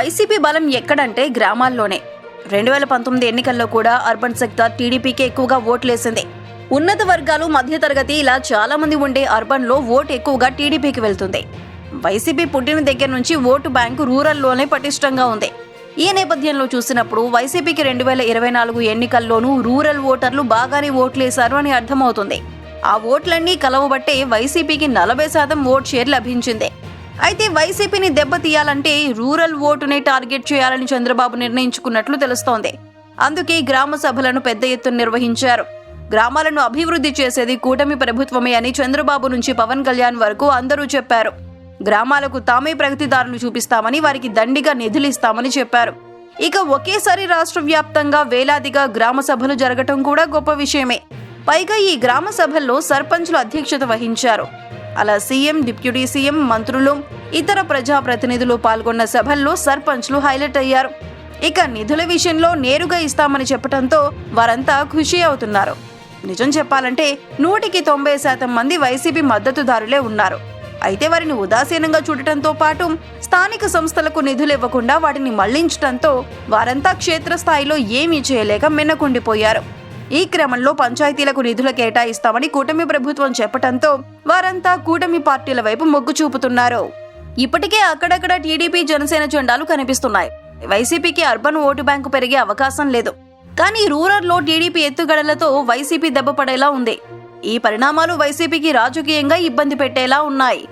YCP బలం ఎక్కడంటే గ్రామాల్లోనే. రెండు వేల పంతొమ్మిది ఎన్నికల్లో కూడా అర్బన్ సెక్టార్ టీడీపీకి ఎక్కువగా ఓట్లేసింది. ఉన్నత వర్గాలు మధ్యతరగతి ఇలా చాలా మంది ఉండే అర్బన్లో ఓటు ఎక్కువగా టీడీపీకి వెళ్తుంది. వైసీపీ పుట్టిన దగ్గర నుంచి ఓటు బ్యాంకు రూరల్లోనే పటిష్టంగా ఉంది. ఈ నేపథ్యంలో చూసినప్పుడు వైసీపీకి రెండు వేల ఇరవై నాలుగు ఎన్నికల్లోనూ రూరల్ ఓటర్లు బాగానే ఓట్లేశారు అని అర్థమవుతుంది. ఆ ఓట్లన్నీ కలవబట్టే వైసీపీకి నలభై శాతం ఓట్ షేర్ లభించింది. అయితే వైసీపీని దెబ్బతీయాలంటే రూరల్ ఓటునే టార్గెట్ చేయాలని చంద్రబాబు నిర్ణయించుకున్నట్లు తెలుస్తోంది. అందుకే గ్రామ సభలను పెద్ద ఎత్తున నిర్వహించారు. గ్రామాలను అభివృద్ధి చేసేది కూటమి ప్రభుత్వమే అని చంద్రబాబు నుంచి పవన్ కళ్యాణ్ వరకు అందరూ చెప్పారు. గ్రామాలకు తామే ప్రగతిదారులు చూపిస్తామని వారికి దండిగా నిధులిస్తామని చెప్పారు. ఇక ఒకేసారి రాష్ట్ర వ్యాప్తంగా వేలాదిగా గ్రామ సభలు జరగటం కూడా గొప్ప విషయమే. పైగా ఈ గ్రామ సభల్లో సర్పంచ్లు అధ్యక్షత వహించారు. అలా సీఎం డిప్యూటీ సీఎం మంత్రులు ఇతర ప్రజాప్రతినిధులు పాల్గొన్న సభల్లో సర్పంచ్లు హైలైట్ అయ్యారు. ఇక నిధుల విషయంలో నేరుగా ఇస్తామని చెప్పడంతో వారంతా ఖుషి అవుతున్నారు. నిజం చెప్పాలంటే నూటికి తొంభై శాతం మంది వైసీపీ మద్దతుదారులే ఉన్నారు. అయితే వారిని ఉదాసీనంగా చూడటంతో పాటు స్థానిక సంస్థలకు నిధులు ఇవ్వకుండా వాటిని మళ్ళించడంతో వారంతా క్షేత్రస్థాయిలో ఏమీ చేయలేక మిన్నకుండిపోయారు ఈ క్రమంలో పంచాయతీలకు నిధులు కేటాయిస్తామని కూటమి ప్రభుత్వం చెప్పటంతో వారంతా కూటమి పార్టీల వైపు మొగ్గు చూపుతున్నారు. ఇప్పటికే అక్కడక్కడ టీడీపీ జనసేన జెండాలు కనిపిస్తున్నాయి. వైసీపీకి అర్బన్ ఓటు బ్యాంకు పెరిగే అవకాశం లేదు. కానీ రూరల్లో టీడీపీ ఎత్తుగడలతో వైసీపీ దెబ్బపడేలా ఉంది. ఈ పరిణామాలు వైసీపీకి రాజకీయంగా ఇబ్బంది పెట్టేలా ఉన్నాయి.